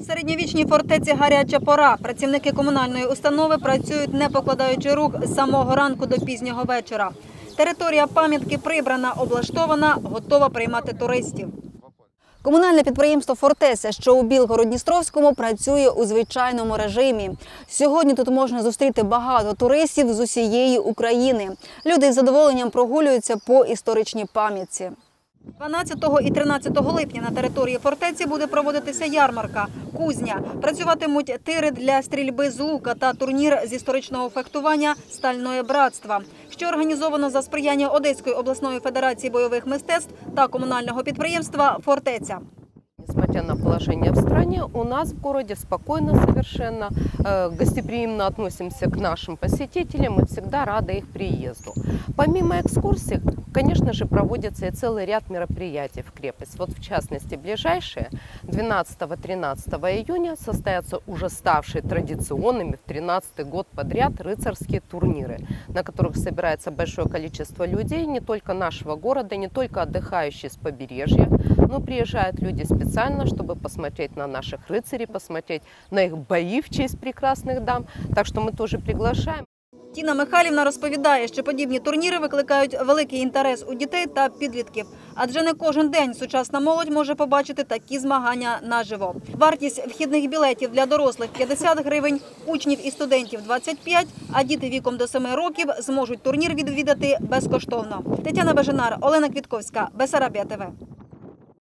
У середньовічній фортеці гаряча пора. Працівники комунальної установи працюють не покладаючи рук з самого ранку до пізнього вечора. Територія пам'ятки прибрана, облаштована, готова приймати туристів. Комунальне підприємство Фортеся, що у Білгород-Дністровському, працює у звичайному режимі. Сьогодні тут можна зустріти багато туристів з усієї України. Люди із задоволенням прогулюються по історичній пам'ятці. 12 і 13 липня на території фортеці буде проводитися ярмарка кузня. Працюватимуть тири для стрільби з лука та турнір з історичного фехтування Стальної братства, що організовано за сприяння Одеської обласної федерації бойових мистецтв та комунального підприємства Фортеця. Несмотря на положение в стране, у нас в городе спокойно совершенно, э, гостеприимно относимся к нашим посетителям и всегда рады их приезду. Помимо экскурсий, конечно же, проводится и целый ряд мероприятий в крепость. Вот в частности, ближайшие 12-13 июня состоятся уже ставшие традиционными в 13 год подряд рыцарские турниры, на которых собирается большое количество людей не только нашего города, не только отдыхающие с побережья, но приезжают люди специально, чтобы посмотреть на наших рыцарей, посмотреть на их бои в честь прекрасных дам. Так что мы тоже приглашаем. Тіна Михайлівна розповідає, що подібні турніри викликають великий інтерес у дітей та підлітків, адже не кожен день сучасна молодь може побачити такі змагання наживо. Вартість вхідних білетів для дорослих 50 гривень, учнів і студентів 25, а діти віком до 7 років зможуть турнір відвідати безкоштовно. Тетяна Беженар, Олена Квітковська, Бесарабія ТВ.